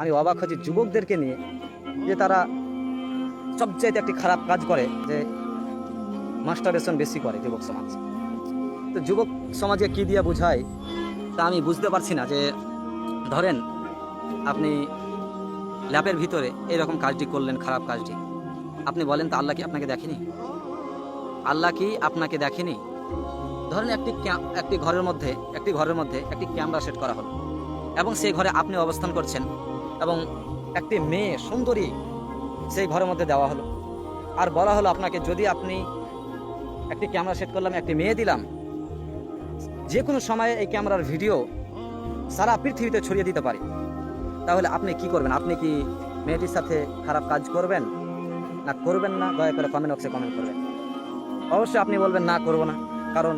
আমি অবাক হচ্ছি যুবকদেরকে নিয়ে যে তারা সবচাইতে একটি খারাপ কাজ করে, যে মাস্টারেশন বেশি করে যুবক সমাজ। তো যুবক সমাজকে কি দিয়ে বোঝায়, তা আমি বুঝতে পারছি না যে, ধরেন আপনি ল্যাপের ভিতরে এরকম কাজটি করলেন, খারাপ কাজটি। আপনি বলেন, তো আল্লাহ কি আপনাকে দেখেনি? আল্লাহ কি আপনাকে দেখেনি? ধরেন একটি একটি ঘরের মধ্যে, একটি ঘরের মধ্যে একটি ক্যামেরা সেট করা হলো, এবং সেই ঘরে আপনি অবস্থান করছেন। এবং একটি মেয়ে সুন্দরী সেই ঘরের মধ্যে দেওয়া হলো। আর বলা হলো আপনাকে, যদি আপনি একটি ক্যামেরা সেট করলাম, একটি মেয়ে দিলাম যে কোনো সময়ে এই ক্যামেরার ভিডিও সারা পৃথিবীতে ছড়িয়ে দিতে পারি। তাহলে আপনি কি করবেন? আপনি কি মেয়েটির সাথে খারাপ কাজ করবেন না করবেন না? দয়া করে কমেন্ট বক্সে কমেন্ট করবেন। অবশ্যই আপনি বলবেন, না, করব না। কারণ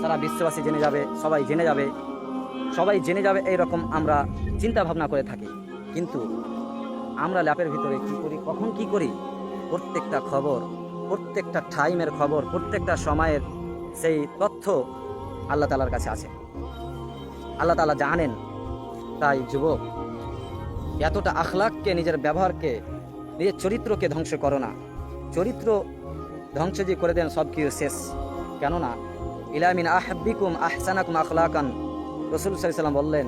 সারা বিশ্ববাসী জেনে যাবে, সবাই জেনে যাবে, সবাই জেনে যাবে এই রকম আমরা চিন্তা ভাবনা করে থাকি। কিন্তু আমরা ল্যাপের ভিতরে কি করি? কখন কি করি? প্রত্যেকটা খবর, প্রত্যেকটা টাইমের খবর, প্রত্যেকটা সময়ের সেই তথ্য আল্লাহ তালার কাছে আছে। আল্লাহ তালা জানেন, তাই যুবক, এতটা আখলাককে, নিজের ব্যবহারকে, নিজের চরিত্রকে ধ্বংস করো না। চরিত্র ধ্বংস যে করে দেন, সব কিছু শেষ। কেননা ইলামিন আহাব্বিকুম আহসানাকুম আখলাকান। রসুল সাল্লাম বললেন,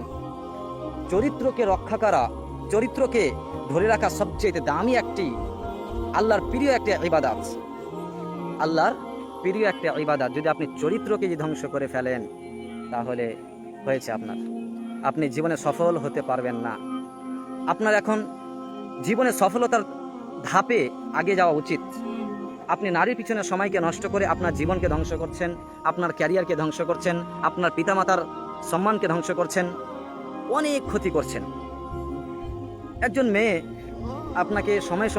চরিত্রকে রক্ষা করা চরিত্রকে ধরে রাখা সবচেয়ে দামি একটি, আল্লাহর প্রিয় একটি ইবাদাত। আল্লাহর প্রিয় একটা ইবাদাত। যদি আপনি চরিত্রকে যদি ধ্বংস করে ফেলেন, তাহলে হয়েছে আপনার। আপনি জীবনে সফল হতে পারবেন না। আপনার এখন জীবনে সফলতার ধাপে আগে যাওয়া উচিত। আপনি নারীর পিছনে সময়কে নষ্ট করে আপনার জীবনকে ধ্বংস করছেন, আপনার ক্যারিয়ারকে ধ্বংস করছেন, আপনার পিতামাতার সম্মানকে ধ্বংস করছেন, অনেক ক্ষতি করছেন। একজন মেয়ে আপনাকে সময়